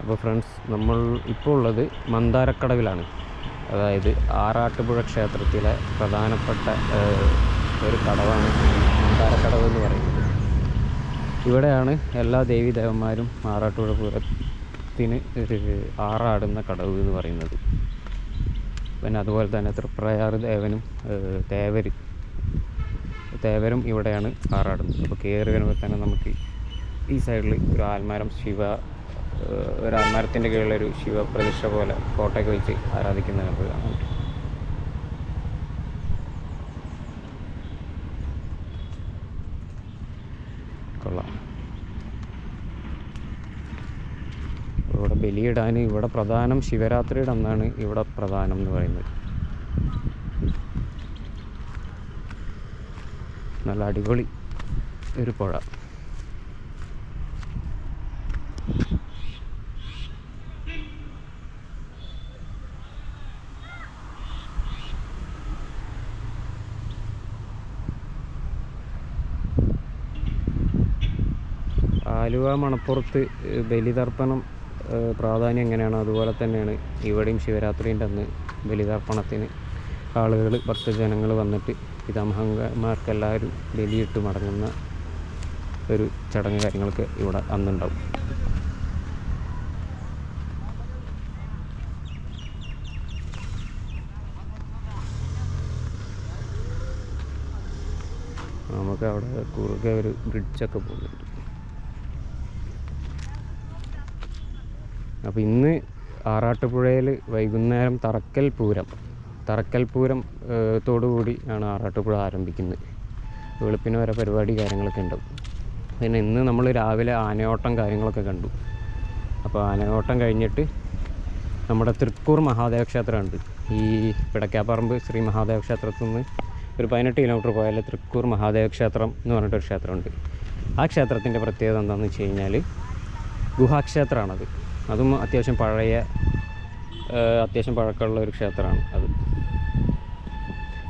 അപ്പോൾ ഫ്രണ്ട്സ് നമ്മൾ ഇപ്പോൾ ഉള്ളത് മന്ദാരക്കടവിലാണ്. അതായത് ആറാട്ടുപുഴ ക്ഷേത്രത്തിലെ പ്രധാനപ്പെട്ട ഒരു കടവാണ് മന്ദാരക്കടവ് എന്ന് പറയുന്നത്. ഇവിടെയാണ് എല്ലാ ദേവി ദേവന്മാരും ആറാട്ടുപുഴ പൂരത്തിന് ആറാടുന്ന കടവ് എന്ന് പറയുന്നത്. പിന്നെ അതുപോലെ തന്നെ തൃപ്രയാറ് ദേവനും തേവര് തേവരും ഇവിടെയാണ് ആറാടുന്നത്. അപ്പോൾ കയറി വരുമ്പോൾ തന്നെ നമുക്ക് ഈ സൈഡിൽ ഒരു ആൽമരം ശിവ ഒരു മരത്തിന്റെ കീഴിലൊരു ശിവപ്രതിഷ്ഠ പോലെ ഫോട്ടോയൊക്കെ വെച്ച് ആരാധിക്കുന്ന നമുക്ക് കൊള്ളാം. ഇവിടെ ബലിയിടാൻ ഇവിടെ പ്രധാനം ശിവരാത്രിയുടെ അന്നാണ് ഇവിടെ പ്രധാനം എന്ന് പറയുന്നത്. നല്ല അടിപൊളി ഒരു പുഴ. ആലുവ മണപ്പുറത്ത് ബലിതർപ്പണം പ്രാധാന്യം എങ്ങനെയാണ്? അതുപോലെ തന്നെയാണ് ഇവിടെയും ശിവരാത്രിന്റെ അന്ന് ബലിതർപ്പണത്തിന് ആളുകൾ ഭക്തജനങ്ങൾ വന്നിട്ട് പിതാമഹന്മാർക്കെല്ലാവരും ബലിയിട്ട് മടങ്ങുന്ന ഒരു ചടങ്ങ് കാര്യങ്ങളൊക്കെ ഇവിടെ അന്നുണ്ടാവും. നമുക്ക് അവിടെ കുറുകെ ഒരു ബ്രിഡ്ജൊക്കെ പോകുന്നുണ്ട്. അപ്പോൾ ഇന്ന് ആറാട്ടുപുഴയിൽ വൈകുന്നേരം തറക്കൽ പൂരം തറക്കൽ പൂരം തോടുകൂടി ആണ് ആറാട്ടുപുഴ ആരംഭിക്കുന്നത്. വെളുപ്പിന് വരെ പരിപാടി കാര്യങ്ങളൊക്കെ ഉണ്ടാവും. പിന്നെ ഇന്ന് നമ്മൾ രാവിലെ ആനയോട്ടം കാര്യങ്ങളൊക്കെ കണ്ടു. അപ്പോൾ ആനയോട്ടം കഴിഞ്ഞിട്ട് നമ്മുടെ തൃക്കൂർ മഹാദേവ ക്ഷേത്രമുണ്ട്. ഈ പിടക്കാപ്പറമ്പ് ശ്രീ മഹാദേവ ക്ഷേത്രത്തിൽ നിന്ന് ഒരു പതിനെട്ട് കിലോമീറ്റർ പോയാൽ തൃക്കൂർ മഹാദേവ ക്ഷേത്രം എന്ന് പറഞ്ഞിട്ടൊരു ക്ഷേത്രമുണ്ട്. ആ ക്ഷേത്രത്തിന്റെ പ്രത്യേകത എന്താണെന്ന് വെച്ച് കഴിഞ്ഞാൽ ഗുഹാക്ഷേത്രമാണത്. അതും അത്യാവശ്യം പഴയ അത്യാവശ്യം പഴക്കമുള്ള ഒരു ക്ഷേത്രമാണ് അത്.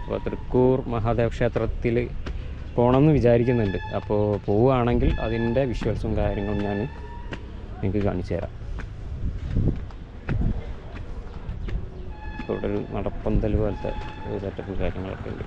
അപ്പോൾ തൃക്കൂർ മഹാദേവ ക്ഷേത്രത്തിൽ പോകണമെന്ന് വിചാരിക്കുന്നുണ്ട്. അപ്പോൾ പോവുകയാണെങ്കിൽ അതിന്റെ വിഷ്വൽസും കാര്യങ്ങളും ഞാൻ നിങ്ങൾക്ക് കാണിച്ചു തരാം. ഇവിടെ ഒരു നടപ്പന്തൽ പോലത്തെ സെറ്റപ്പ് കാര്യങ്ങളൊക്കെ ഉണ്ട്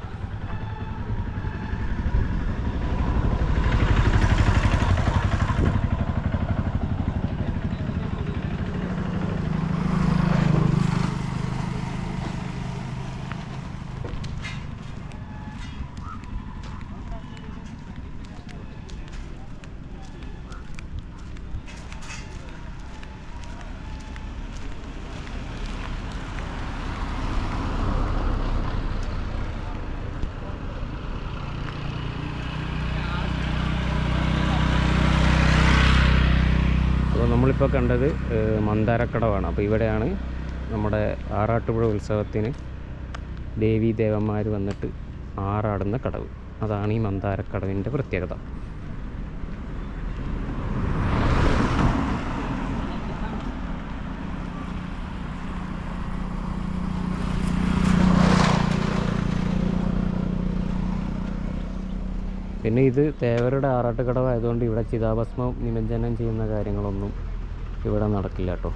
അപ്പോൾ നമ്മളിപ്പോൾ കണ്ടത് മന്ദാരക്കടവാണ്. അപ്പോൾ ഇവിടെയാണ് നമ്മുടെ ആറാട്ടുപുഴ ഉത്സവത്തിന് ദേവീ ദേവന്മാർ വന്നിട്ട് ആറാടുന്ന കടവ്. അതാണ് ഈ മന്ദാരക്കടവിന്റെ പ്രത്യേകത. പിന്നെ ഇത് തേവരുടെ ആറാട്ടുകടവായതുകൊണ്ട് ഇവിടെ ചിതാഭസ്മം നിമജ്ജനം ചെയ്യുന്ന കാര്യങ്ങളൊന്നും ഇവിടെ നടക്കില്ല കേട്ടോ.